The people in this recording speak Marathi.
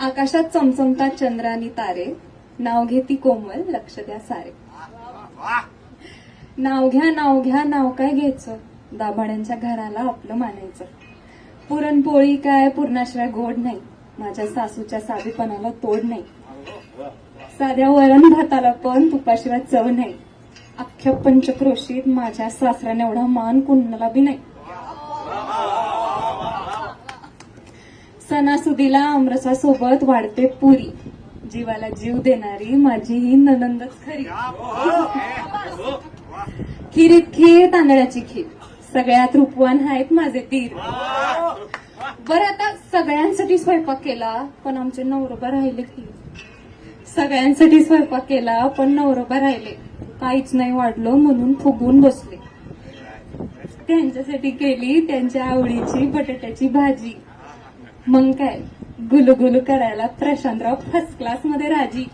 आकाशात चमचमतात चंद्र आणि तारे. नाव घेती कोमल लक्ष द्या सारे. नाव घ्या नाव घ्या नाव काय घ्यायचं? दाभाड्यांच्या घराला आपलं मानायचं. पुरणपोळी काय? पूर्णाशिवाय गोड नाही. माझ्या सासूच्या साधेपणाला तोड नाही. साध्या वरण भाताला पण तुपाशिवाय चव नाही. अख्ख्या पंचक्रोशीत माझ्या सासऱ्याने एवढा मान कुणाला बी नाही. सणासुदीला आमरसासोबत वाढते पुरी. जीवाला जीव देणारी माझी ही ननंदच खरी. खिरीत खीर तांदळाची खीर. सगळ्यात रूपवान आहेत माझे तीर बरं आता सगळ्यांसाठी स्वयंपाक केला पण आमचे नवरोबा राहिले की. सगळ्यांसाठी स्वयंपाक केला पण नवरोबा राहिले. काहीच नाही वाढलं म्हणून फुगून बसले. त्यांच्यासाठी केली त्यांच्या आवडीची बटाट्याची भाजी. मग काय? गुलुगुलू करायला प्रशांतराव फर्स्ट क्लासमध्ये राजी.